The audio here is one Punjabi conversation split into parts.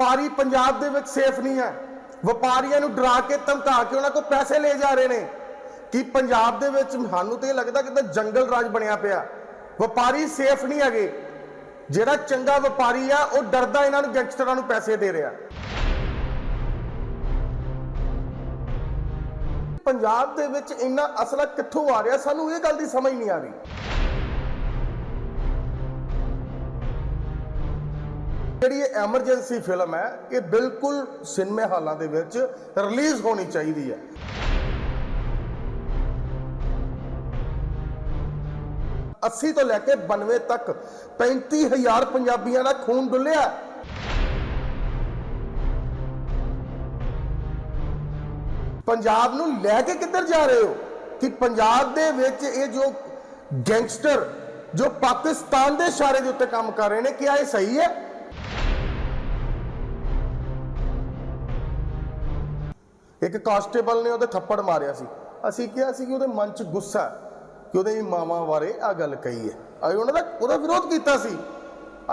ਵਪਾਰੀ ਪੰਜਾਬ ਦੇ ਵਿੱਚ ਸੇਫ ਨਹੀਂ ਹੈ। ਵਪਾਰੀਆਂ ਨੂੰ ਡਰਾ ਕੇ ਧਮਕਾ ਕੇ ਉਹਨਾਂ ਕੋਲ ਪੈਸੇ ਲੈ ਜਾ ਰਹੇ ਨੇ। ਕਿ ਪੰਜਾਬ ਦੇ ਵਿੱਚ ਸਾਨੂੰ ਤੇ ਇਹ ਲੱਗਦਾ ਕਿ ਤਾਂ ਜੰਗਲ ਰਾਜ ਬਣਿਆ ਪਿਆ। ਵਪਾਰੀ ਸੇਫ ਨਹੀਂ ਹੈਗੇ। ਜਿਹੜਾ ਚੰਗਾ ਵਪਾਰੀ ਆ, ਉਹ ਡਰਦਾ ਇਹਨਾਂ ਨੂੰ ਗੈਂਗਸਟਰਾਂ ਨੂੰ ਪੈਸੇ ਦੇ ਰਿਹਾ। ਪੰਜਾਬ ਦੇ ਵਿੱਚ ਇੰਨਾ ਅਸਲਾ ਕਿੱਥੋਂ ਆ ਰਿਹਾ, ਸਾਨੂੰ ਇਹ ਗੱਲ ਦੀ ਸਮਝ ਨਹੀਂ ਆ ਰਹੀ। ਜਿਹੜੀ ਇਹ ਐਮਰਜੈਂਸੀ ਫਿਲਮ ਹੈ, ਇਹ ਬਿਲਕੁਲ ਸਿਨੇਮੇ ਹਾਲਾਂ ਦੇ ਵਿੱਚ ਰਿਲੀਜ਼ ਹੋਣੀ ਚਾਹੀਦੀ ਹੈ। ਅੱਸੀ ਤੋਂ ਲੈ ਕੇ 92 ਤੱਕ 35000 ਪੰਜਾਬੀਆਂ ਦਾ ਖੂਨ ਡੁੱਲਿਆ। ਪੰਜਾਬ ਨੂੰ ਲੈ ਕੇ ਕਿੱਧਰ ਜਾ ਰਹੇ ਹੋ? ਕਿ ਪੰਜਾਬ ਦੇ ਵਿੱਚ ਇਹ ਜੋ ਗੈਂਗਸਟਰ ਜੋ ਪਾਕਿਸਤਾਨ ਦੇ ਇਸ਼ਾਰੇ ਦੇ ਉੱਤੇ ਕੰਮ ਕਰ ਰਹੇ ਨੇ, ਕੀ ਇਹ ਸਹੀ ਹੈ? ਇੱਕ ਕਾਂਸਟੇਬਲ ਨੇ ਉਹਦੇ ਥੱਪੜ ਮਾਰਿਆ ਸੀ। ਅਸੀਂ ਕਿਹਾ ਸੀ ਕਿ ਉਹਦੇ ਮਨ 'ਚ ਗੁੱਸਾ ਕਿ ਉਹਦੇ ਮਾਮਾ ਬਾਰੇ ਆ ਗੱਲ ਕਹੀ ਹੈ। ਅਸੀਂ ਉਹਨਾਂ ਦਾ ਉਹਦਾ ਵਿਰੋਧ ਕੀਤਾ ਸੀ।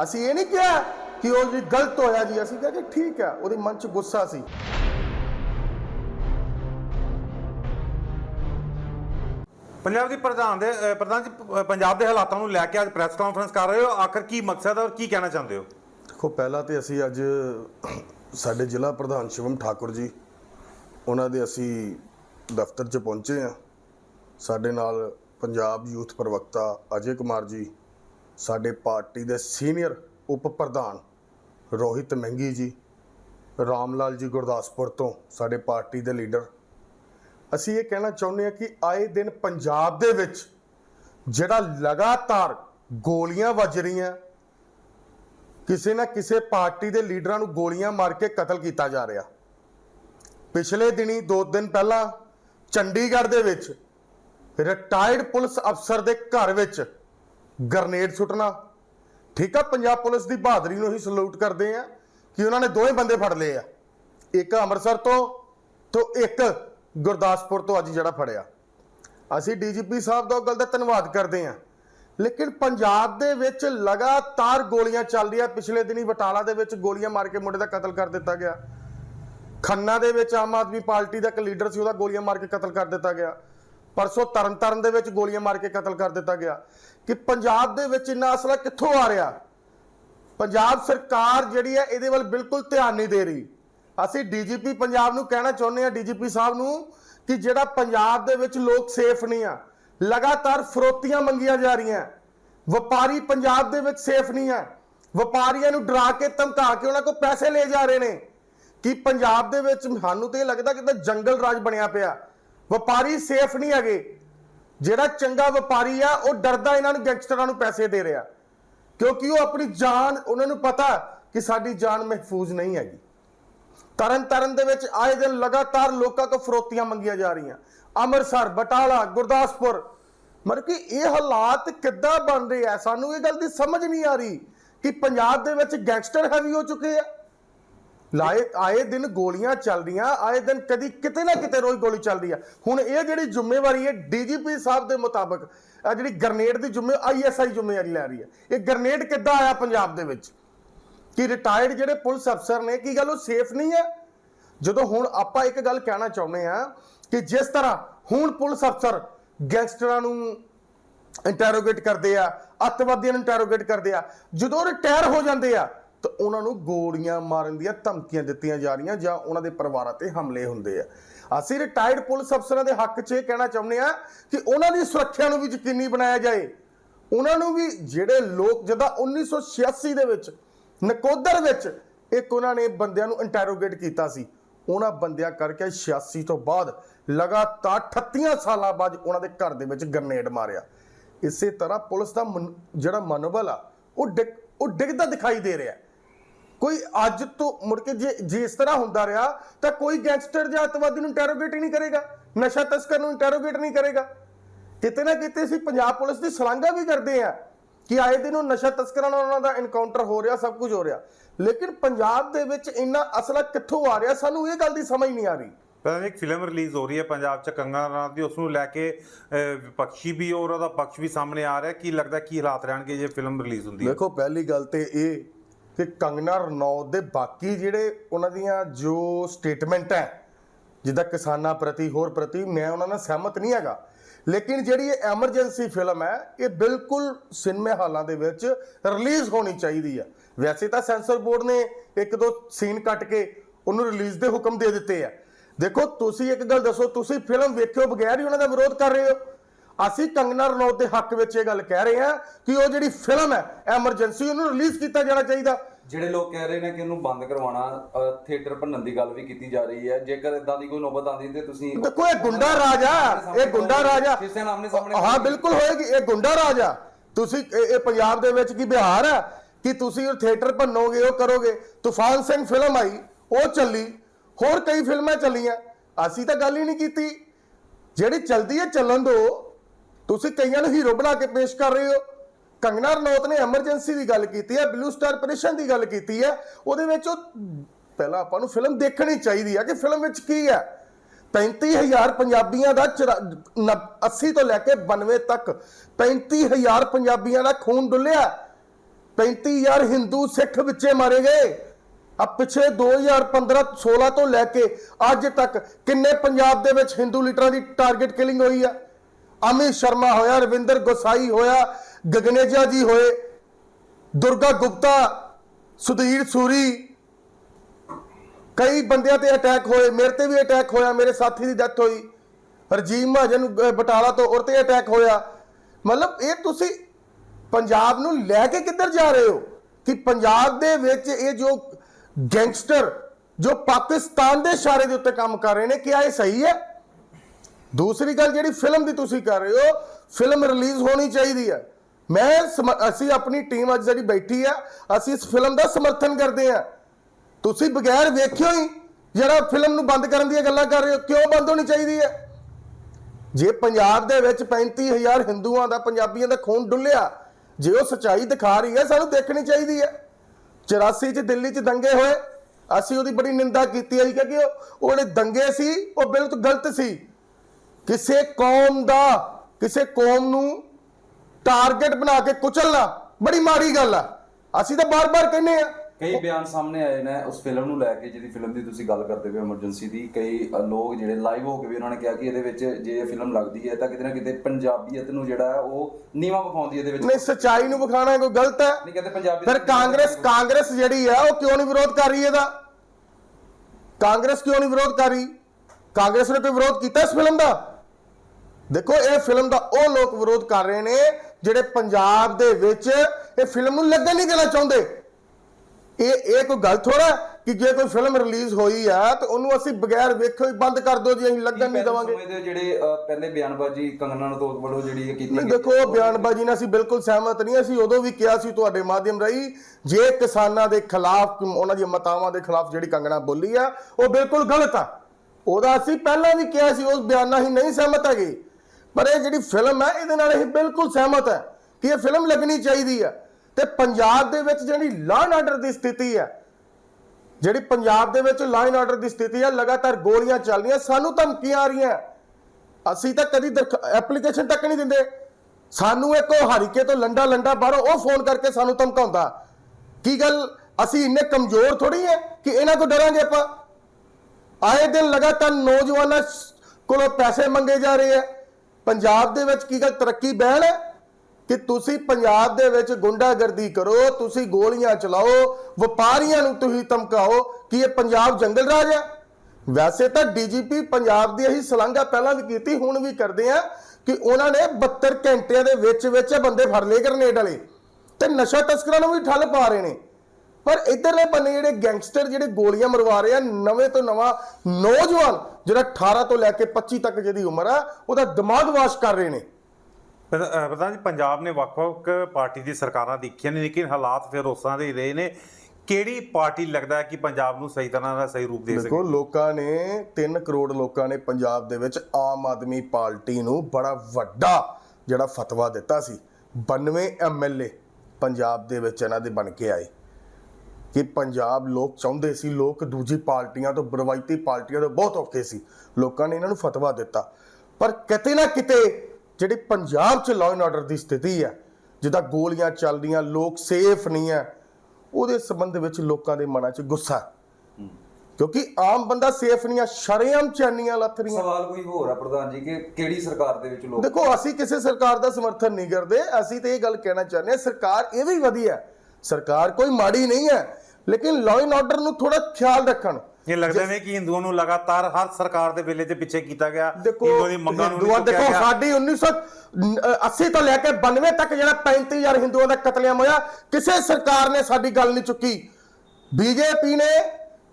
ਅਸੀਂ ਇਹ ਨਹੀਂ ਕਿਹਾ ਕਿ ਉਹ ਜੀ ਗਲਤ ਹੋਇਆ ਜੀ। ਅਸੀਂ ਕਿਹਾ ਕਿ ਠੀਕ ਹੈ ਉਹਦੇ ਮਨ 'ਚ ਗੁੱਸਾ ਸੀ। ਪੰਜਾਬ ਦੀ ਪ੍ਰਧਾਨ ਦੇ ਪ੍ਰਧਾਨ ਜੀ ਪੰਜਾਬ ਦੇ ਹਾਲਾਤਾਂ ਨੂੰ ਲੈ ਕੇ ਅੱਜ ਪ੍ਰੈਸ ਕਾਨਫਰੰਸ ਕਰ ਰਹੇ ਹੋ। ਆਖਰ ਕੀ ਮਕਸਦ ਹੈ ਔਰ ਕੀ ਕਹਿਣਾ ਚਾਹੁੰਦੇ ਹੋ? ਦੇਖੋ ਪਹਿਲਾਂ ਤੇ ਅਸੀਂ ਅੱਜ ਸਾਡੇ ਜ਼ਿਲ੍ਹਾ ਪ੍ਰਧਾਨ ਸ਼ਿਵਮ ਠਾਕੁਰ ਜੀ ਉਹਨਾਂ ਦੇ ਅਸੀਂ ਦਫ਼ਤਰ 'ਚ ਪਹੁੰਚੇ ਆ ਸਾਡੇ ਨਾਲ ਪੰਜਾਬ ਯੂਥ ਪ੍ਰਵਕਤਾ ਅਜੇ ਕੁਮਾਰ ਜੀ, ਸਾਡੇ ਪਾਰਟੀ ਦੇ ਸੀਨੀਅਰ ਉਪ ਪ੍ਰਧਾਨ ਰੋਹਿਤ ਮਹਿੰਗੀ ਜੀ ਰਾਮ ਲਾਲ ਜੀ ਗੁਰਦਾਸਪੁਰ ਤੋਂ ਸਾਡੇ ਪਾਰਟੀ ਦੇ ਲੀਡਰ। ਅਸੀਂ ਇਹ ਕਹਿਣਾ ਚਾਹੁੰਦੇ ਹਾਂ ਕਿ ਆਏ ਦਿਨ ਪੰਜਾਬ ਦੇ ਵਿੱਚ ਜਿਹੜਾ ਲਗਾਤਾਰ ਗੋਲੀਆਂ ਵੱਜ ਰਹੀਆਂ, ਕਿਸੇ ਨਾ ਕਿਸੇ ਪਾਰਟੀ ਦੇ ਲੀਡਰਾਂ ਨੂੰ ਗੋਲੀਆਂ ਮਾਰ ਕੇ ਕਤਲ ਕੀਤਾ ਜਾ ਰਿਹਾ। ਪਿਛਲੇ ਦਿਨੀ 2 ਦਿਨ ਪਹਿਲਾਂ, ਚੰਡੀਗੜ੍ਹ ਦੇ ਵਿੱਚ ਰਿਟਾਇਰਡ ਪੁਲਿਸ ਅਫਸਰ ਦੇ ਘਰ ਵਿੱਚ ਗਰਨੇਡ ਸੁੱਟਣਾ। ਠੀਕ ਆ, ਪੰਜਾਬ ਪੁਲਿਸ ਦੀ ਬਹਾਦਰੀ ਨੂੰ ਹੀ ਸਲੂਟ ਕਰਦੇ ਆ ਕਿ ਉਹਨਾਂ ਨੇ ਦੋਵੇਂ ਬੰਦੇ ਫੜ ਲਏ ਆ। ਇੱਕ ਅੰਮ੍ਰਿਤਸਰ ਤੋਂ ਤੋਂ ਇੱਕ ਗੁਰਦਾਸਪੁਰ ਤੋਂ ਅੱਜ ਜਿਹੜਾ ਫੜਿਆ। ਅਸੀਂ ਡੀਜੀਪੀ ਸਾਹਿਬ ਦਾ ਉਹ ਗੱਲ ਦਾ ਧੰਨਵਾਦ ਕਰਦੇ ਹਾਂ। ਲੇਕਿਨ ਪੰਜਾਬ ਦੇ ਵਿੱਚ ਲਗਾਤਾਰ ਗੋਲੀਆਂ ਚੱਲ ਰਹੀਆਂ। ਪਿਛਲੇ ਦਿਨੀ ਬਟਾਲਾ ਦੇ ਵਿੱਚ ਗੋਲੀਆਂ ਮਾਰ ਕੇ ਮੁੰਡੇ ਦਾ ਕਤਲ ਕਰ ਦਿੱਤਾ ਗਿਆ। ਖੰਨਾ ਦੇ ਵਿੱਚ ਆਮ ਆਦਮੀ ਪਾਰਟੀ ਦਾ ਇੱਕ ਲੀਡਰ ਸੀ, ਉਹਦਾ ਗੋਲੀਆਂ ਮਾਰ ਕੇ ਕਤਲ ਕਰ ਦਿੱਤਾ ਗਿਆ। ਪਰਸੋਂ ਤਰਨਤਾਰਨ ਦੇ ਵਿੱਚ ਗੋਲੀਆਂ ਮਾਰ ਕੇ ਕਤਲ ਕਰ ਦਿੱਤਾ ਗਿਆ। ਕਿ ਪੰਜਾਬ ਦੇ ਵਿੱਚ ਇੰਨਾ ਅਸਲਾ ਕਿੱਥੋਂ ਆ ਰਿਹਾ? ਪੰਜਾਬ ਸਰਕਾਰ ਜਿਹੜੀ ਹੈ, ਇਹਦੇ ਵੱਲ ਬਿਲਕੁਲ ਧਿਆਨ ਨਹੀਂ ਦੇ ਰਹੀ। ਅਸੀਂ ਡੀਜੀਪੀ ਪੰਜਾਬ ਨੂੰ ਕਹਿਣਾ ਚਾਹੁੰਦੇ ਹਾਂ, ਡੀਜੀਪੀ ਸਾਹਿਬ ਨੂੰ, ਕਿ ਜਿਹੜਾ ਪੰਜਾਬ ਦੇ ਵਿੱਚ ਲੋਕ ਸੇਫ ਨਹੀਂ ਆ, ਲਗਾਤਾਰ ਫਰੋਤੀਆਂ ਮੰਗੀਆਂ ਜਾ ਰਹੀਆਂ। ਵਪਾਰੀ ਪੰਜਾਬ ਦੇ ਵਿੱਚ ਸੇਫ ਨਹੀਂ ਆ। ਵਪਾਰੀਆਂ ਨੂੰ ਡਰਾ ਕੇ ਧਮਕਾ ਕੇ ਉਹਨਾਂ ਕੋਲ ਪੈਸੇ ਲੈ ਜਾ ਰਹੇ ਨੇ। ਕਿ ਪੰਜਾਬ ਦੇ ਵਿੱਚ ਸਾਨੂੰ ਤੇ ਇਹ ਲੱਗਦਾ ਕਿ ਤਾਂ ਜੰਗਲ ਰਾਜ ਬਣਿਆ ਪਿਆ। ਵਪਾਰੀ ਸੇਫ ਨਹੀਂ ਹੈਗੇ। ਜਿਹੜਾ ਚੰਗਾ ਵਪਾਰੀ ਆ, ਉਹ ਡਰਦਾ ਇਹਨਾਂ ਨੂੰ ਗੈਂਗਸਟਰਾਂ ਨੂੰ ਪੈਸੇ ਦੇ ਰਿਹਾ। ਕਿਉਂਕਿ ਉਹ ਆਪਣੀ ਜਾਨ, ਉਹਨਾਂ ਨੂੰ ਪਤਾ ਕਿ ਸਾਡੀ ਜਾਨ ਮਹਿਫੂਜ਼ ਨਹੀਂ ਹੈਗੀ। ਤਰਨ ਤਰਨ ਦੇ ਵਿੱਚ ਆਏ ਦਿਨ ਲਗਾਤਾਰ ਲੋਕਾਂ ਤੋਂ ਫਰੋਤੀਆਂ ਮੰਗੀਆਂ ਜਾ ਰਹੀਆਂ। ਅੰਮ੍ਰਿਤਸਰ, ਬਟਾਲਾ, ਗੁਰਦਾਸਪੁਰ। ਮਤਲਬ ਕਿ ਇਹ ਹਾਲਾਤ ਕਿੱਦਾਂ ਬਣ ਰਹੇ ਆ? ਸਾਨੂੰ ਇਹ ਗੱਲ ਦੀ ਸਮਝ ਨਹੀਂ ਆ ਰਹੀ ਕਿ ਪੰਜਾਬ ਦੇ ਵਿੱਚ ਗੈਂਗਸਟਰ ਹੈਵੀ ਹੋ ਚੁੱਕੇ ਆ। ਲਾਏ, ਆਏ ਦਿਨ ਗੋਲੀਆਂ ਚੱਲਦੀਆਂ, ਆਏ ਦਿਨ ਕਦੀ ਕਿਤੇ ਨਾ ਕਿਤੇ ਰੋਜ਼ ਗੋਲੀ ਚੱਲਦੀ ਆ। ਹੁਣ ਇਹ ਜਿਹੜੀ ਜ਼ਿੰਮੇਵਾਰੀ ਹੈ ਡੀਜੀਪੀ ਸਾਹਿਬ ਦੇ ਮੁਤਾਬਕ ਆ ਜਿਹੜੀ ਗਰਨੇਡ ਦੀ ਜ਼ਿੰਮੇ ਆਈਐਸਆਈ ਜ਼ਿੰਮੇਵਾਰੀ ਲੈ ਰਹੀ ਹੈ। ਇਹ ਗਰਨੇਡ ਕਿੱਦਾਂ ਆਇਆ ਪੰਜਾਬ ਦੇ ਵਿੱਚ? ਕਿ ਰਿਟਾਇਰਡ ਜਿਹੜੇ ਪੁਲਿਸ ਅਫਸਰ ਨੇ, ਕੀ ਗੱਲ ਉਹ ਸੇਫ ਨਹੀਂ ਹੈ? ਜਦੋਂ ਹੁਣ ਆਪਾਂ ਇੱਕ ਗੱਲ ਕਹਿਣਾ ਚਾਹੁੰਦੇ ਆ ਕਿ ਜਿਸ ਤਰ੍ਹਾਂ ਹੁਣ ਪੁਲਿਸ ਅਫਸਰ ਗੈਂਗਸਟਰਾਂ ਨੂੰ ਇੰਟਰੋਗੇਟ ਕਰਦੇ ਆ, ਅੱਤਵਾਦੀਆਂ ਨੂੰ ਇੰਟਰੋਗੇਟ ਕਰਦੇ ਆ, ਜਦੋਂ ਰਿਟਾਇਰ ਹੋ ਜਾਂਦੇ ਆ ਤਾਂ ਉਹਨਾਂ ਨੂੰ ਗੋਲੀਆਂ ਮਾਰਨ ਦੀਆਂ ਧਮਕੀਆਂ ਦਿੱਤੀਆਂ ਜਾ ਰਹੀਆਂ ਜਾਂ ਉਹਨਾਂ ਦੇ ਪਰਿਵਾਰਾਂ ਤੇ ਹਮਲੇ ਹੁੰਦੇ ਆ। ਅਸੀਂ ਰਿਟਾਇਰਡ ਪੁਲਿਸ ਅਫਸਰਾਂ ਦੇ ਹੱਕ 'ਚ ਇਹ ਕਹਿਣਾ ਚਾਹੁੰਦੇ ਆ ਕਿ ਉਹਨਾਂ ਦੀ ਸੁਰੱਖਿਆ ਨੂੰ ਵੀ ਯਕੀਨੀ ਬਣਾਇਆ ਜਾਏ। ਉਹਨਾਂ ਨੂੰ ਵੀ ਜਿਹੜੇ ਲੋਕ ਜਦੋਂ 1986 ਦੇ ਵਿੱਚ, ਨਕੋਦਰ ਵਿੱਚ ਇੱਕ ਉਹਨਾਂ ਨੇ ਬੰਦਿਆਂ ਨੂੰ ਇੰਟਰੋਗੇਟ ਕੀਤਾ ਸੀ। ਉਹਨਾਂ ਬੰਦਿਆਂ ਕਰਕੇ 86 ਤੋਂ ਬਾਅਦ ਲਗਾਤਾਰ 38 ਸਾਲਾਂ ਬਾਅਦ ਉਹਨਾਂ ਦੇ ਘਰ ਦੇ ਵਿੱਚ ਗ੍ਰਨੇਡ ਮਾਰਿਆ। ਇਸੇ ਤਰ੍ਹਾਂ ਪੁਲਿਸ ਦਾ ਮਨ- ਜਿਹੜਾ ਮਨੋਬਲ ਆ, ਉਹ ਡਿੱਗ, ਉਹ ਡਿੱਗਦਾ ਦਿਖਾਈ ਦੇ ਰਿਹਾ। ਕੋਈ ਅੱਜ ਤੋਂ ਮੁੜ ਕੇ ਜੇ ਜੇ ਇਸ ਤਰ੍ਹਾਂ ਹੁੰਦਾ ਰਿਹਾ ਤਾਂ ਕੋਈ ਗੈਂਗਸਟਰ ਜਾਂ ਅੱਤਵਾਦੀ ਨੂੰ ਇੰਟਰੋਗੇਟ ਹੀ ਨਹੀਂ ਕਰੇਗਾ। ਨਸ਼ਾ ਤਸਕਰ ਨੂੰ ਇੰਟਰੋਗੇਟ ਨਹੀਂ ਕਰੇਗਾ। ਕਿਤੇ ਨਾ ਕਿਤੇ ਅਸੀਂ ਪੰਜਾਬ ਪੁਲਿਸ ਦੀ ਸ਼ਲਾਘਾ ਵੀ ਕਰਦੇ ਆ ਕਿ ਆਏ ਦਿਨ ਉਹ ਨਸ਼ਾ ਤਸਕਰਾਂ ਨਾਲ ਉਹਨਾਂ ਦਾ ਐਨਕਾਊਂਟਰ ਹੋ ਰਿਹਾ ਸਭ ਕੁਝ ਹੋ ਰਿਹਾ। ਲੇਕਿਨ ਪੰਜਾਬ ਦੇ ਵਿੱਚ ਇੰਨਾ ਅਸਲਾ ਕਿੱਥੋਂ ਆ ਰਿਹਾ ਸਾਨੂੰ ਇਹ ਗੱਲ ਦੀ ਸਮਝ ਨਹੀਂ ਆ ਰਹੀ। ਪਹਿਲਾਂ ਇੱਕ ਫਿਲਮ ਰਿਲੀਜ਼ ਹੋ ਰਹੀ ਹੈ ਪੰਜਾਬ ਚ ਕੰਗਨਾ ਰਣੌਤ ਦੀ ਉਸ ਨੂੰ ਲੈ ਕੇ ਵਿਪਕਸ਼ੀ ਵੀ ਔਰ ਉਹਦਾ ਪੱਖ ਵੀ ਸਾਹਮਣੇ ਆ ਰਿਹਾ। ਕੀ ਲੱਗਦਾ ਕੀ ਹਾਲਾਤ ਰਹਿਣਗੇ ਜੇ ਫਿਲਮ ਰਿਲੀਜ਼ ਹੁੰਦੀ ਹੈ? ਦੇਖੋ ਪਹਿਲੀ ਗੱਲ ਤੇ ਇਹ ਕਿ ਕੰਗਨਾ ਰਣੌਤ ਦੇ ਬਾਕੀ ਜਿਹੜੇ ਉਹਨਾਂ ਦੀਆਂ ਜੋ ਸਟੇਟਮੈਂਟ ਹੈ, ਜਿੱਦਾਂ ਕਿਸਾਨਾਂ ਪ੍ਰਤੀ, ਹੋਰ ਪ੍ਰਤੀ, ਮੈਂ ਉਹਨਾਂ ਨਾਲ ਸਹਿਮਤ ਨਹੀਂ ਹੈਗਾ। ਲੇਕਿਨ ਜਿਹੜੀ ਇਹ ਐਮਰਜੈਂਸੀ ਫਿਲਮ ਹੈ, ਇਹ ਬਿਲਕੁਲ ਸਿਨੇਮੇ ਹਾਲਾਂ ਦੇ ਵਿੱਚ ਰਿਲੀਜ਼ ਹੋਣੀ ਚਾਹੀਦੀ ਹੈ। ਵੈਸੇ ਤਾਂ ਸੈਂਸਰ ਬੋਰਡ ਨੇ ਇੱਕ ਦੋ ਸੀਨ ਕੱਟ ਕੇ ਉਹਨੂੰ ਰਿਲੀਜ਼ ਦੇ ਹੁਕਮ ਦੇ ਦਿੱਤੇ ਆ। ਦੇਖੋ, ਤੁਸੀਂ ਇੱਕ ਗੱਲ ਦੱਸੋ, ਤੁਸੀਂ ਫਿਲਮ ਵੇਖਿਓ ਬਗੈਰ ਹੀ ਉਹਨਾਂ ਦਾ ਵਿਰੋਧ ਕਰ ਰਹੇ ਹੋ। ਅਸੀਂ ਕੰਗਨਾ ਰਣੌਤ ਦੇ ਹੱਕ ਵਿੱਚ ਇਹ ਗੱਲ ਕਹਿ ਰਹੇ ਹਾਂ ਕਿ ਉਹ ਜਿਹੜੀ ਫਿਲਮ ਹੈ ਐਮਰਜੈਂਸੀ ਉਹਨੂੰ ਰਿਲੀਜ਼ ਕੀਤਾ ਜਾਣਾ ਚਾਹੀਦਾ। ਜਿਹੜੇ ਲੋਕ ਕਹਿ ਰਹੇ ਨੇ ਕਿ ਉਹਨੂੰ ਬੰਦ ਕਰਵਾਉਣਾ ਥੀਏਟਰ ਭੰਨਣ ਦੀ ਗੱਲ ਵੀ ਕੀਤੀ ਜਾ ਰਹੀ ਹੈ। ਜੇਕਰ ਇਦਾਂ ਦੀ ਕੋਈ ਨੌਬਤ ਆਉਂਦੀ ਤੇ ਤੁਸੀਂ ਦੇਖੋ ਇਹ ਗੁੰਡਾ ਰਾਜ ਆ। ਇਹ ਗੁੰਡਾ ਰਾਜ ਆ। ਕਿਸੇ ਆਮਨੇ ਸਾਹਮਣੇ ਹਾਂ ਬਿਲਕੁਲ ਹੋਏਗੀ। ਇਹ ਗੁੰਡਾ ਰਾਜ ਆ। ਤੁਸੀਂ ਇਹ ਇਹ ਪੰਜਾਬ ਦੇ ਵਿੱਚ ਕੀ ਬਿਹਾਰ ਆ? ਕਿ ਤੁਸੀਂ ਉਹ ਥੀਏਟਰ ਭੰਨੋਗੇ ਉਹ ਕਰੋਗੇ। ਤੂਫਾਨ ਸਿੰਘ ਫਿਲਮ ਆਈ ਉਹ ਚੱਲੀ। ਹੋਰ ਕਈ ਫਿਲਮਾਂ ਚੱਲੀਆਂ। ਅਸੀਂ ਤਾਂ ਗੱਲ ਹੀ ਨਹੀਂ ਕੀਤੀ। ਜਿਹੜੀ ਚਲਦੀ ਹੈ ਚੱਲਣ ਦੋ ਤੁਸੀਂ ਕਈਆਂ ਨੂੰ ਹੀਰੋ ਬਣਾ ਕੇ ਪੇਸ਼ ਕਰ ਰਹੇ ਹੋ। ਕੰਗਨਾ ਰਣੌਤ ਨੇ ਐਮਰਜੈਂਸੀ ਦੀ ਗੱਲ ਕੀਤੀ ਹੈ, ਬਲੂ ਸਟਾਰ ਆਪਰੇਸ਼ਨ ਦੀ ਗੱਲ ਕੀਤੀ ਹੈ। ਉਹਦੇ ਵਿੱਚ ਉਹ, ਪਹਿਲਾਂ ਆਪਾਂ ਨੂੰ ਫਿਲਮ ਦੇਖਣੀ ਚਾਹੀਦੀ ਹੈ ਕਿ ਫਿਲਮ ਵਿੱਚ ਕੀ ਹੈ। 35000 ਪੰਜਾਬੀਆਂ ਦਾ ਚੁਰਾ- ਨ- 80 ਤੋਂ ਲੈ ਕੇ 92 ਤੱਕ 35000 ਪੰਜਾਬੀਆਂ ਦਾ ਖੂਨ ਡੁੱਲਿਆ। 35000 ਹਿੰਦੂ ਸਿੱਖ ਵਿੱਚੇ ਮਾਰੇ ਗਏ। ਆ ਪਿਛੇ 2015 16 ਤੋਂ ਲੈ ਕੇ ਅੱਜ ਤੱਕ ਕਿੰਨੇ ਪੰਜਾਬ ਦੇ ਵਿੱਚ ਹਿੰਦੂ ਲੀਡਰਾਂ ਦੀ ਟਾਰਗੇਟ ਕਿਲਿੰਗ ਹੋਈ ਆ? ਅਮਿਤ ਸ਼ਰਮਾ ਹੋਇਆ, ਰਵਿੰਦਰ ਗੋਸਾਈ ਹੋਇਆ, ਗਗਨੇਜਾ ਜੀ ਹੋਏ, ਦੁਰਗਾ ਗੁਪਤਾ, ਸੁਧੀਰ ਸੂਰੀ, ਕਈ ਬੰਦਿਆਂ ਤੇ ਅਟੈਕ ਹੋਏ, ਮੇਰੇ ਤੇ ਵੀ ਅਟੈਕ ਹੋਇਆ, ਮੇਰੇ ਸਾਥੀ ਦੀ ਡੈਥ ਹੋਈ ਰਜੀਵ ਮਹਾਜਨ ਬਟਾਲਾ ਤੋਂ ਉਹ ਤੇ ਅਟੈਕ ਹੋਇਆ। ਮਤਲਬ ਇਹ ਤੁਸੀਂ ਪੰਜਾਬ ਨੂੰ ਲੈ ਕੇ ਕਿੱਧਰ ਜਾ ਰਹੇ ਹੋ? ਕਿ ਪੰਜਾਬ ਦੇ ਵਿੱਚ ਇਹ ਜੋ ਗੈਂਗਸਟਰ ਜੋ ਪਾਕਿਸਤਾਨ ਦੇ ਇਸ਼ਾਰੇ ਦੇ ਉੱਤੇ ਕੰਮ ਕਰ ਰਹੇ ਨੇ, ਕੀ ਇਹ ਸਹੀ ਹੈ? ਦੂਸਰੀ ਗੱਲ ਜਿਹੜੀ ਫਿਲਮ ਦੀ ਤੁਸੀਂ ਕਰ ਰਹੇ ਹੋ, ਫਿਲਮ ਰਿਲੀਜ਼ ਹੋਣੀ ਚਾਹੀਦੀ ਹੈ ਮੈਂ ਸਮ- ਅਸੀਂ ਆਪਣੀ ਟੀਮ ਅੱਜ ਜਿਹੜੀ ਬੈਠੀ ਆ, ਅਸੀਂ ਇਸ ਫਿਲਮ ਦਾ ਸਮਰਥਨ ਕਰਦੇ ਆ। ਤੁਸੀਂ ਬਗੈਰ ਵੇਖਿਓ ਹੀ ਜਿਹੜਾ ਫਿਲਮ ਨੂੰ ਬੰਦ ਕਰਨ ਦੀਆਂ ਗੱਲਾਂ ਕਰ ਰਹੇ ਹੋ, ਕਿਉਂ ਬੰਦ ਹੋਣੀ ਚਾਹੀਦੀ ਹੈ ਜੇ ਪੰਜਾਬ ਦੇ ਵਿੱਚ 35000 ਹਿੰਦੂਆਂ ਦਾ, ਪੰਜਾਬੀਆਂ ਦਾ ਖੂਨ ਡੁੱਲਿਆ, ਜੇ ਉਹ ਸਚਾਈ ਦਿਖਾ ਰਹੀ ਹੈ ਸਾਨੂੰ ਦੇਖਣੀ ਚਾਹੀਦੀ ਹੈ 84 ਚ ਦਿੱਲੀ ਚ ਦੰਗੇ ਹੋਏ, ਅਸੀਂ ਉਹਦੀ ਬੜੀ ਨਿੰਦਾ ਕੀਤੀ ਹੈ ਕਿਉਂਕਿ ਉਹ ਜਿਹੜੇ ਦੰਗੇ ਸੀ, ਉਹ ਬਿਲਕੁਲ ਗਲਤ ਸੀ। ਕਿਸੇ ਕੌਮ ਦਾ ਕਿਸੇ ਕੌਮ ਨੂੰ ਟਾਰਗੇਟ ਬਣਾ ਕੇ ਕੁਚਲਣਾ ਬੜੀ ਮਾੜੀ ਗੱਲ ਆ। ਅਸੀਂ ਤਾਂ ਬਾਰ-ਬਾਰ ਕਹਿੰਦੇ ਆ। ਕਈ ਬਿਆਨ ਸਾਹਮਣੇ ਆਏ ਨੇ ਉਸ ਫਿਲਮ ਨੂੰ ਲੈ ਕੇ ਜਿਹੜੀ ਫਿਲਮ ਦੀ ਤੁਸੀਂ ਗੱਲ ਕਰਦੇ ਪਏ ਐਮਰਜੈਂਸੀ ਦੀ। ਕਈ ਲੋਕ ਜਿਹੜੇ ਲਾਈਵ ਹੋ ਕੇ ਵੀ ਉਹਨਾਂ ਨੇ ਕਿਹਾ ਕਿ ਇਹਦੇ ਵਿੱਚ ਜੇ ਇਹ ਫਿਲਮ ਲੱਗਦੀ ਹੈ ਤਾਂ ਕਿਤੇ ਨਾ ਕਿਤੇ ਪੰਜਾਬੀਅਤ ਨੂੰ ਜਿਹੜਾ ਹੈ ਉਹ ਨੀਵਾ ਵਿਖਾਉਂਦੀ ਹੈ ਇਹਦੇ ਵਿੱਚ। ਨਹੀਂ ਸਚਾਈ ਨੂੰ ਵਿਖਾਣਾ ਕੋਈ ਗਲਤ ਹੈ। ਨਹੀਂ ਕਹਿੰਦੇ ਪੰਜਾਬੀ ਫਿਰ ਕਾਂਗਰਸ ਕਾਂਗਰਸ ਜਿਹੜੀ ਹੈ ਉਹ ਕਿਉਂ ਨਹੀਂ ਵਿਰੋਧ ਕਰ ਰਹੀ ਇਹਦਾ? ਕਾਂਗਰਸ ਕਿਉਂ ਨਹੀਂ ਵਿਰੋਧ ਕਰ ਰਹੀ? ਕਾਂਗਰਸ ਨੇ ਕੋਈ ਵਿਰੋਧ ਕੀਤਾ ਇਸ ਫਿਲਮ ਦਾ? ਦੇਖੋ ਇਹ ਫਿਲਮ ਦਾ ਉਹ ਲੋਕ ਵਿਰੋਧ ਕਰ ਰਹੇ ਨੇ ਜਿਹੜੇ ਪੰਜਾਬ ਦੇ ਵਿੱਚ ਇਹ ਫਿਲਮ ਨੂੰ ਲੱਗਣ ਨਹੀਂ ਦੇਣਾ ਚਾਹੁੰਦੇ। ਇਹ ਇਹ ਕੋਈ ਗੱਲ ਥੋੜਾ ਕਿ ਜੇ ਕੋਈ ਫਿਲਮ ਰਿਲੀਜ਼ ਹੋਈ ਆ ਤਾਂ ਉਹਨੂੰ ਅਸੀਂ ਬਗੈਰ ਵੇਖੋ ਹੀ ਬੰਦ ਕਰ ਦਿਓ ਜੀ ਅਸੀਂ ਲੱਗਣ ਨਹੀਂ ਦੇਵਾਂਗੇ। ਸਮੇਂ ਦੇ ਜਿਹੜੇ ਪਹਿਲੇ ਬਿਆਨਬਾਜ਼ੀ ਕੰਗਨਾ ਰਣੌਤ ਵੱਲੋਂ ਜਿਹੜੀ ਕੀਤੀ ਨਹੀਂ ਗਈ ਦੇਖੋ ਬਿਆਨਬਾਜ਼ੀ ਨਾਲ ਅਸੀਂ ਬਿਲਕੁਲ ਸਹਿਮਤ ਨਹੀਂ ਅਸੀਂ ਉਦੋਂ ਵੀ ਕਿਹਾ ਸੀ ਤੁਹਾਡੇ ਮਾਧਿਅਮ ਰਾਹੀਂ ਜੇ ਕਿਸਾਨਾਂ ਦੇ ਖਿਲਾਫ ਉਹਨਾਂ ਦੀਆਂ ਮਤਾਵਾਂ ਦੇ ਖਿਲਾਫ ਜਿਹੜੀ ਕੰਗਣਾ ਬੋਲੀ ਆ ਉਹ ਬਿਲਕੁਲ ਗਲਤ ਆ। ਉਹਦਾ ਅਸੀਂ ਪਹਿਲਾਂ ਵੀ ਕਿਹਾ ਸੀ ਉਸ ਬਿਆਨ ਨਾਲ ਹੀ ਨਹੀਂ ਸਹਿਮਤ ਹੈਗੇ। ਪਰ ਇਹ ਜਿਹੜੀ ਫਿਲਮ ਹੈ, ਇਹਦੇ ਨਾਲ ਇਹ ਬਿਲਕੁਲ ਸਹਿਮਤ ਹੈ ਕਿ ਇਹ ਫਿਲਮ ਲੱਗਣੀ ਚਾਹੀਦੀ ਹੈ। ਤੇ ਪੰਜਾਬ ਦੇ ਵਿੱਚ ਜਿਹੜੀ ਲਾਅ ਐਂਡ ਆਰਡਰ ਦੀ ਸਥਿਤੀ ਹੈ, ਜਿਹੜੀ ਪੰਜਾਬ ਦੇ ਵਿੱਚ ਲਾਅ ਐਂਡ ਆਰਡਰ ਦੀ ਸਥਿਤੀ ਹੈ, ਲਗਾਤਾਰ ਗੋਲੀਆਂ ਚੱਲ ਰਹੀਆਂ। ਸਾਨੂੰ ਧਮਕੀਆਂ ਆ ਰਹੀਆਂ। ਅਸੀਂ ਤਾਂ ਕਦੀ ਐਪਲੀਕੇਸ਼ਨ ਤੱਕ ਨਹੀਂ ਦਿੰਦੇ। ਸਾਨੂੰ ਇੱਕ ਉਹ ਹਰੀਕੇ ਤੋਂ ਲੰਡਾ ਲੰਡਾ ਬਾਹਰੋਂ ਉਹ ਫੋਨ ਕਰਕੇ ਸਾਨੂੰ ਧਮਕਾਉਂਦਾ ਕੀ ਗੱਲ? ਅਸੀਂ ਇੰਨੇ ਕਮਜ਼ੋਰ ਥੋੜੀ ਹੈ ਕਿ ਇਹਨਾਂ ਤੋਂ ਡਰਾਂਗੇ ਆਪਾਂ? ਆਏ ਦਿਨ ਲਗਾਤਾਰ ਨੌਜਵਾਨਾਂ ਕੋਲੋਂ ਪੈਸੇ ਮੰਗੇ ਜਾ ਰਹੇ ਆ ਪੰਜਾਬ ਦੇ ਵਿੱਚ ਕੀ ਗੱਲ, ਤਰੱਕੀ ਬਹਿਲ ਹੈ? ਕਿ ਤੁਸੀਂ ਪੰਜਾਬ ਦੇ ਵਿੱਚ ਗੁੰਡਾਗਰਦੀ ਕਰੋ, ਤੁਸੀਂ ਗੋਲੀਆਂ ਚਲਾਓ, ਵਪਾਰੀਆਂ ਨੂੰ ਤੁਸੀਂ ਧਮਕਾਓ, ਕਿ ਇਹ ਪੰਜਾਬ ਜੰਗਲ ਰਾਜ ਹੈ? ਵੈਸੇ ਤਾਂ ਡੀਜੀਪੀ ਪੰਜਾਬ ਦੀ ਅਸੀਂ ਸਲਾਂਘਾ ਪਹਿਲਾਂ ਵੀ ਕੀਤੀ, ਹੁਣ ਵੀ ਕਰਦੇ ਆ ਕਿ ਉਹਨਾਂ ਨੇ 72 ਘੰਟਿਆਂ ਦੇ ਵਿੱਚ ਵਿੱਚ ਇਹ ਬੰਦੇ ਫੜ ਲਏ ਗਰਨੇਡ ਵਾਲੇ ਤੇ ਨਸ਼ਾ ਤਸਕਰਾਂ ਨੂੰ ਵੀ ਠੱਲ ਪਾ ਰਹੇ ਨੇ। ਪਰ ਇਧਰਲੇ ਬੰਨੇ ਜਿਹੜੇ ਗੈਂਗਸਟਰ ਜਿਹੜੇ ਗੋਲੀਆਂ ਮਰਵਾ ਰਹੇ ਆ ਨਵੇਂ ਤੋਂ ਨਵਾਂ ਨੌਜਵਾਨ ਜਿਹੜਾ 18 ਤੋਂ ਲੈ ਕੇ 25 ਤੱਕ ਜਿਹਦੀ ਉਮਰ ਆ ਉਹਦਾ ਦਿਮਾਗ ਵਾਸ਼ ਕਰ ਰਹੇ ਨੇ। ਪ੍ਰਧਾਨ ਜੀ ਪੰਜਾਬ ਨੇ ਵੱਖ-ਵੱਖ ਪਾਰਟੀ ਦੀ ਸਰਕਾਰਾਂ ਦੇਖੀਆਂ ਨੇ ਲੇਕਿਨ ਹਾਲਾਤ ਫਿਰ ਉਸ ਦੇ ਹੀ ਰਹੇ ਨੇ। ਕਿਹੜੀ ਪਾਰਟੀ ਲੱਗਦਾ ਹੈ ਕਿ ਪੰਜਾਬ ਨੂੰ ਸਹੀ ਤਰ੍ਹਾਂ ਦਾ ਸਹੀ ਰੂਪ ਦੇ ਦੇਖੋ ਸਕੇ ਲੋਕਾਂ ਨੇ 3 ਕਰੋੜ ਲੋਕਾਂ ਨੇ ਪੰਜਾਬ ਦੇ ਵਿੱਚ ਆਮ ਆਦਮੀ ਪਾਰਟੀ ਨੂੰ ਬੜਾ ਵੱਡਾ ਜਿਹੜਾ ਫਤਵਾ ਦਿੱਤਾ ਸੀ। 92 ਐਮਐਲਏ ਪੰਜਾਬ ਦੇ ਵਿੱਚ ਇਹਨਾਂ ਦੇ ਬਣ ਕੇ ਆਏ। ਕਿ ਪੰਜਾਬ ਲੋਕ ਚਾਹੁੰਦੇ ਸੀ ਲੋਕ ਦੂਜੀ ਪਾਰਟੀਆਂ ਤੋਂ ਰਵਾਇਤੀ ਪਾਰਟੀਆਂ ਤੋਂ ਬਹੁਤ ਔਖੇ ਸੀ। ਲੋਕਾਂ ਨੇ ਇਹਨਾਂ ਨੂੰ ਫਤਵਾ ਦਿੱਤਾ। ਪਰ ਕਿਤੇ ਨਾ ਕਿਤੇ ਜਿਹੜੀ ਪੰਜਾਬ 'ਚ ਲਾਅ ਐਂਡ ਆਰਡਰ ਦੀ ਸਥਿਤੀ ਹੈ ਜਿੱਦਾਂ ਗੋਲੀਆਂ ਚੱਲਦੀਆਂ ਲੋਕ ਸੇਫ ਨਹੀਂ ਹੈ ਉਹਦੇ ਸੰਬੰਧ ਵਿੱਚ ਲੋਕਾਂ ਦੇ ਮਨਾਂ 'ਚ ਗੁੱਸਾ। ਕਿਉਂਕਿ ਆਮ ਬੰਦਾ ਸੇਫ ਨਹੀਂ ਆ ਸ਼ਰੇਆਮ ਚੈਨੀਆਂ ਲੱਥ ਰਹੀਆਂ। ਸਵਾਲ ਕੋਈ ਹੋਰ ਆ ਪ੍ਰਧਾਨ ਜੀ ਕਿ ਕਿਹੜੀ ਸਰਕਾਰ ਦੇ ਵਿੱਚ ਲੋਕ ਦੇਖੋ ਅਸੀਂ ਕਿਸੇ ਸਰਕਾਰ ਦਾ ਸਮਰਥਨ ਨਹੀਂ ਕਰਦੇ। ਅਸੀਂ ਤੇ ਇਹ ਗੱਲ ਕਹਿਣਾ ਚਾਹੁੰਦੇ ਹਾਂ ਸਰਕਾਰ ਇਹ ਵੀ ਵਧੀਆ। ਸਰਕਾਰ ਕੋਈ ਮਾੜੀ ਨਹੀਂ ਹੈ। ਲੇਕਿਨ ਲਾਅ ਐਂਡ ਆਰਡਰ ਨੂੰ ਥੋੜਾ ਖਿਆਲ ਰੱਖਣ। ਇਹ ਲੱਗਦਾ ਨੇ ਕਿ ਹਿੰਦੂਆਂ ਨੂੰ ਲਗਾਤਾਰ ਹਰ ਸਰਕਾਰ ਦੇ ਵੇਲੇ 'ਚ ਪਿੱਛੇ ਕੀਤਾ ਗਿਆ। ਹਿੰਦੂਆਂ ਦੀ ਮੰਗਾਂ ਨੂੰ ਹਿੰਦੂਆਂ ਦੇਖੋ ਸਾਡੀ 1980 ਤੋਂ ਲੈ ਕੇ 92 ਤੱਕ ਜਿਹੜਾ 35000 ਹਿੰਦੂਆਂ ਦਾ ਕਤਲੇਆਮ ਹੋਇਆ ਕਿਸੇ ਸਰਕਾਰ ਨੇ ਸਾਡੀ ਗੱਲ ਨਹੀਂ ਚੁੱਕੀ। ਬੀਜੇਪੀ ਨੇ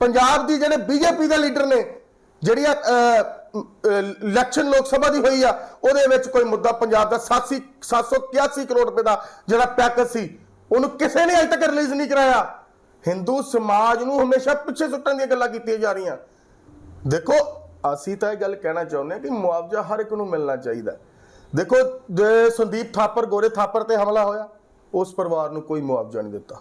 ਪੰਜਾਬ ਦੀ ਜਿਹੜੇ ਬੀਜੇਪੀ ਦੇ ਲੀਡਰ ਨੇ ਜਿਹੜੀ ਇਲੈਕਸ਼ਨ ਲੋਕ ਸਭਾ ਦੀ ਹੋਈ ਆ ਉਹਦੇ ਵਿੱਚ ਕੋਈ ਮੁੱਦਾ ਪੰਜਾਬ ਦਾ 87 781 ਕਰੋੜ ਰੁਪਏ ਦਾ ਜਿਹੜਾ ਪੈਕੇਜ ਸੀ ਉਹਨੂੰ ਕਿਸੇ ਨੇ ਅਜੇ ਤੱਕ ਰਿਲੀਜ਼ ਨਹੀਂ ਕਰਾਇਆ। ਹਿੰਦੂ ਸਮਾਜ ਨੂੰ ਹਮੇਸ਼ਾ ਪਿੱਛੇ ਸੁੱਟਣ ਦੀਆਂ ਗੱਲਾਂ ਕੀਤੀਆਂ ਜਾ ਰਹੀਆਂ। ਦੇਖੋ, ਅਸੀਂ ਤਾਂ ਇਹ ਗੱਲ ਕਹਿਣਾ ਚਾਹੁੰਦੇ ਹਾਂ ਕਿ ਮੁਆਵਜ਼ਾ ਹਰ ਇੱਕ ਨੂੰ ਮਿਲਣਾ ਚਾਹੀਦਾ। ਦੇਖੋ, ਜੇ ਸੰਦੀਪ ਥਾਪਰ, ਗੋਰੇ ਥਾਪਰ ਤੇ ਹਮਲਾ ਹੋਇਆ, ਉਸ ਪਰਿਵਾਰ ਨੂੰ ਕੋਈ ਮੁਆਵਜ਼ਾ ਨਹੀਂ ਦਿੱਤਾ।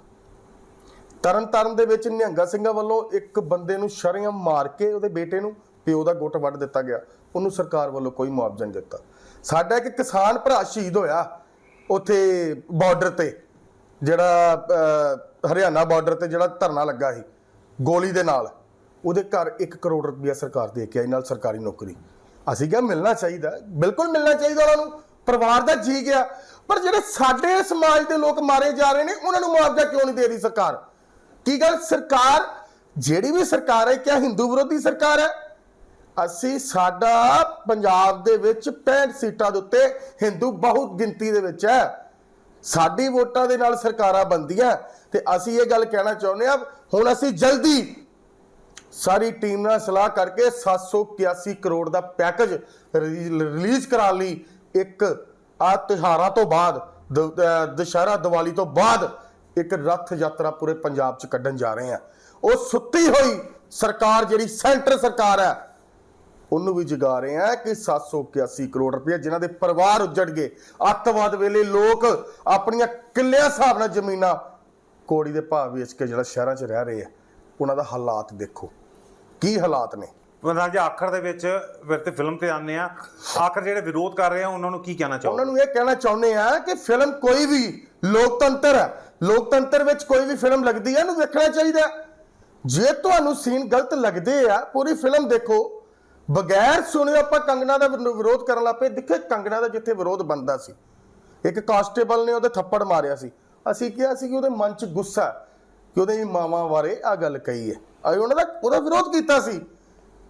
ਤਰਨ ਤਾਰਨ ਦੇ ਵਿੱਚ ਨਿਹੰਗਾ ਸਿੰਘਾਂ ਵੱਲੋਂ ਇੱਕ ਬੰਦੇ ਨੂੰ ਸ਼ਰੇਆਮ ਮਾਰ ਕੇ ਉਹਦੇ ਬੇਟੇ ਨੂੰ ਪਿਓ ਦਾ ਗੁੱਟ ਵੱਢ ਦਿੱਤਾ ਗਿਆ। ਉਹਨੂੰ ਸਰਕਾਰ ਵੱਲੋਂ ਕੋਈ ਮੁਆਵਜ਼ਾ ਨਹੀਂ ਦਿੱਤਾ। ਸਾਡਾ ਇੱਕ ਕਿਸਾਨ ਭਰਾ ਸ਼ਹੀਦ ਹੋਇਆ ਉੱਥੇ ਬਾਰਡਰ ਤੇ, ਜਿਹੜਾ ਹਰਿਆਣਾ ਬਾਰਡਰ ਤੇ ਜਿਹੜਾ ਧਰਨਾ ਲੱਗਾ ਸੀ, ਗੋਲੀ ਦੇ ਨਾਲ, ਉਹਦੇ ਘਰ 1 ਕਰੋੜ ਰੁਪਇਆ ਸਰਕਾਰ ਦੇ ਕੇ ਆਈ, ਨਾਲ ਸਰਕਾਰੀ ਨੌਕਰੀ। ਅਸੀਂ ਕਿਹਾ ਮਿਲਣਾ ਚਾਹੀਦਾ ਬਿਲਕੁਲ ਮਿਲਣਾ ਚਾਹੀਦਾ ਉਹਨਾਂ ਨੂੰ, ਪਰਿਵਾਰ ਦਾ ਜੀ ਗਿਆ। ਪਰ ਜਿਹੜੇ ਸਾਡੇ ਸਮਾਜ ਦੇ ਲੋਕ ਮਾਰੇ ਜਾ ਰਹੇ ਨੇ, ਉਹਨਾਂ ਨੂੰ ਮੁਆਵਜ਼ਾ ਕਿਉਂ ਨਹੀਂ ਦੇ ਰਹੀ ਸਰਕਾਰ? ਕੀ ਗੱਲ? ਸਰਕਾਰ, ਜਿਹੜੀ ਵੀ ਸਰਕਾਰ ਹੈ, ਕਿਆ ਹਿੰਦੂ ਵਿਰੋਧੀ ਸਰਕਾਰ ਹੈ? ਅਸੀਂ ਸਾਡਾ ਪੰਜਾਬ ਦੇ ਵਿੱਚ 65 ਸੀਟਾਂ ਦੇ ਉੱਤੇ ਹਿੰਦੂ ਬਹੁਤ ਗਿਣਤੀ ਦੇ ਵਿੱਚ ਹੈ। ਸਾਡੀ ਵੋਟਾਂ ਦੇ ਨਾਲ ਸਰਕਾਰਾਂ ਬੰਦੀਆਂ ਤੇ ਅਸੀਂ ਇਹ ਗੱਲ ਕਹਿਣਾ ਚਾਹੁੰਦੇ ਹਾਂ, ਹੁਣ ਅਸੀਂ ਜਲਦੀ ਸਾਰੀ ਟੀਮ ਨਾਲ ਸਲਾਹ ਕਰਕੇ 781 ਕਰੋੜ ਦਾ ਪੈਕੇਜ ਰਿਲੀਜ਼ ਕਰਾ ਲਈ ਇੱਕ, ਆ ਤਿਹਾਰਾਂ ਤੋਂ ਬਾਅਦ ਦੁਸ਼ਹਿਰਾ, ਦੀਵਾਲੀ ਤੋਂ ਬਾਅਦ ਇੱਕ ਰੱਥ ਯਾਤਰਾ ਪੂਰੇ ਪੰਜਾਬ 'ਚ ਕੱਢਣ ਜਾ ਰਹੇ ਆ ਉਹ ਸੁੱਤੀ ਹੋਈ ਸਰਕਾਰ ਜਿਹੜੀ ਸੈਂਟਰ ਸਰਕਾਰ ਹੈ, ਉਹਨੂੰ ਵੀ ਜਗਾ ਰਹੇ ਆ ਕਿ 781 ਕਰੋੜ ਰੁਪਏ ਜਿਨ੍ਹਾਂ ਦੇ ਪਰਿਵਾਰ ਉੱਜੜ ਗਏ। ਅੱਤਵਾਦ ਵੇਲੇ ਲੋਕ ਆਪਣੀਆਂ ਕਿੱਲਿਆਂ ਹਿਸਾਬ ਨਾਲ ਜ਼ਮੀਨਾਂ ਕੋੜੀ ਦੇ ਭਾਅ ਵੇਚ ਕੇ ਜਿਹੜਾ ਸ਼ਹਿਰਾਂ 'ਚ ਰਹਿ ਰਹੇ ਆ ਉਹਨਾਂ ਦਾ ਹਾਲਾਤ ਦੇਖੋ। ਕੀ ਹਾਲਾਤ ਨੇ? ਪ੍ਰਧਾਨ ਜੀ ਆਖਰ ਦੇ ਵਿੱਚ ਫਿਰ ਤੇ ਫਿਲਮ ਤੇ ਆਨੇ ਆ ਆਖਰ ਜਿਹੜੇ ਵਿਰੋਧ ਕਰ ਰਹੇ ਆ ਉਹਨਾਂ ਨੂੰ ਕੀ ਕਹਿਣਾ ਉਹਨਾਂ ਚਾਹੋਗੇ ਨੂੰ ਇਹ ਕਹਿਣਾ ਚਾਹੁੰਦੇ ਆ ਕਿ ਫਿਲਮ ਕੋਈ ਵੀ ਲੋਕਤੰਤਰ ਹੈ ਲੋਕਤੰਤਰ ਵਿੱਚ ਕੋਈ ਵੀ ਫਿਲਮ ਲੱਗਦੀ ਹੈ ਇਹਨੂੰ ਵੇਖਣਾ ਚਾਹੀਦਾ। ਜੇ ਤੁਹਾਨੂੰ ਸੀਨ ਗਲਤ ਲੱਗਦੇ ਆ ਪੂਰੀ ਫਿਲਮ ਦੇਖੋ। ਬਗੈਰ ਸੁਣੇ ਆਪਾਂ ਕੰਗਣਾ ਦਾ ਵਿਰੋ- ਵਿਰੋਧ ਕਰਨ ਲੱਪੇ ਦੇਖੇ ਕੰਗਣਾ ਦਾ ਜਿੱਥੇ ਵਿਰੋਧ ਬੰਦਾ ਸੀ। ਇੱਕ ਕਾਂਸਟੇਬਲ ਨੇ ਉਹਦੇ ਥੱਪੜ ਮਾਰਿਆ ਸੀ। ਅਸੀਂ ਕਿਹਾ ਸੀ ਕਿ ਉਹਦੇ ਮਨ 'ਚ ਗੁੱਸਾ ਕਿ ਉਹਦੇ ਮਾਵਾਂ ਬਾਰੇ ਆ ਗੱਲ ਕਹੀ ਹੈ। ਅਸੀਂ ਉਹਨਾਂ ਦਾ ਉਹਦਾ ਵਿਰੋਧ ਕੀਤਾ ਸੀ।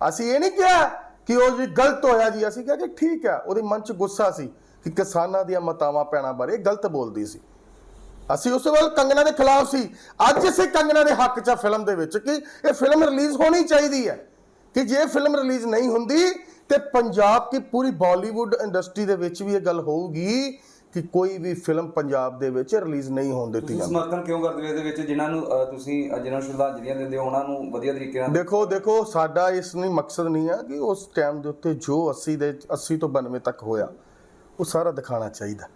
ਅਸੀਂ ਇਹ ਨਹੀਂ ਕਿਹਾ ਕਿ ਉਹ ਜੀ ਗਲਤ ਹੋਇਆ ਜੀ। ਅਸੀਂ ਕਿਹਾ ਕਿ ਠੀਕ ਹੈ, ਉਹਦੇ ਮਨ 'ਚ ਗੁੱਸਾ ਸੀ ਕਿ ਕਿਸਾਨਾਂ ਦੀਆਂ ਮਤਾਵਾਂ ਪੈਣਾ ਬਾਰੇ ਗਲਤ ਬੋਲਦੀ ਸੀ। ਅਸੀਂ ਉਸ ਵੇਲੇ ਕੰਗਨਾ ਦੇ ਖਿਲਾਫ ਸੀ। ਅੱਜ ਅਸੀਂ ਕੰਗਨਾ ਦੇ ਹੱਕ 'ਚ ਆ ਫਿਲਮ ਦੇ ਵਿੱਚ ਕਿ ਇਹ ਫਿਲਮ ਰਿਲੀਜ਼ ਹੋਣੀ ਚਾਹੀਦੀ ਹੈ। ਕਿ ਜੇ ਫਿਲਮ ਰਿਲੀਜ਼ ਨਹੀਂ ਹੁੰਦੀ ਤੇ ਪੰਜਾਬ ਦੀ ਪੂਰੀ ਬਾਲੀਵੁੱਡ ਇੰਡਸਟਰੀ ਦੇ ਵਿੱਚ ਵੀ ਇਹ ਗੱਲ ਹੋਊਗੀ ਕਿ ਕੋਈ ਵੀ ਫਿਲਮ ਪੰਜਾਬ ਦੇ ਵਿੱਚ ਰਿਲੀਜ਼ ਨਹੀਂ ਹੋਣ ਦਿੱਤੀ ਤੁਸੀਂ ਜਾਂਦੀ। ਸਮਰਥਨ ਕਿਉਂ ਕਰਦੇ ਹੋ ਇਹਦੇ ਵਿੱਚ? ਜਿਨ੍ਹਾਂ ਨੂੰ ਤੁਸੀਂ ਜਿਨ੍ਹਾਂ ਨੂੰ ਸ਼ਰਧਾਂਜਲੀਆਂ ਦਿੰਦੇ ਹੋ ਉਹਨਾਂ ਨੂੰ ਵਧੀਆ ਤਰੀਕੇ ਨਾਲ ਦੇਖੋ ਦੇਖੋ ਸਾਡਾ ਇਸ ਨਹੀਂ ਮਕਸਦ ਨਹੀਂ ਆ ਕਿ ਉਸ ਟਾਈਮ ਦੇ ਉੱਤੇ ਜੋ 80 ਦੇ 80 ਤੋਂ 92 ਤੱਕ ਹੋਇਆ ਉਹ ਸਾਰਾ ਦਿਖਾਣਾ ਚਾਹੀਦਾ।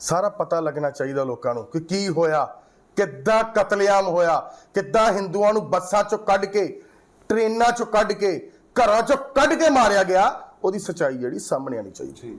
ਸਾਰਾ ਪਤਾ ਲੱਗਣਾ ਚਾਹੀਦਾ ਲੋਕਾਂ ਨੂੰ ਕਿ ਕੀ ਹੋਇਆ ਕਿੱਦਾਂ ਕਤਲੇਆਮ ਹੋਇਆ ਕਿੱਦਾਂ ਹਿੰਦੂਆਂ ਨੂੰ ਬੱਸਾਂ ਚੋਂ ਕੱਢ ਕੇ ਟ੍ਰੇਨਾਂ ਚੋਂ ਕੱਢ ਕੇ ਘਰਾਂ ਚੋਂ ਕੱਢ ਕੇ ਮਾਰਿਆ ਗਿਆ ਉਹਦੀ ਸਚਾਈ ਜਿਹੜੀ ਸਾਹਮਣੇ ਆਣੀ ਚਾਹੀਦੀ।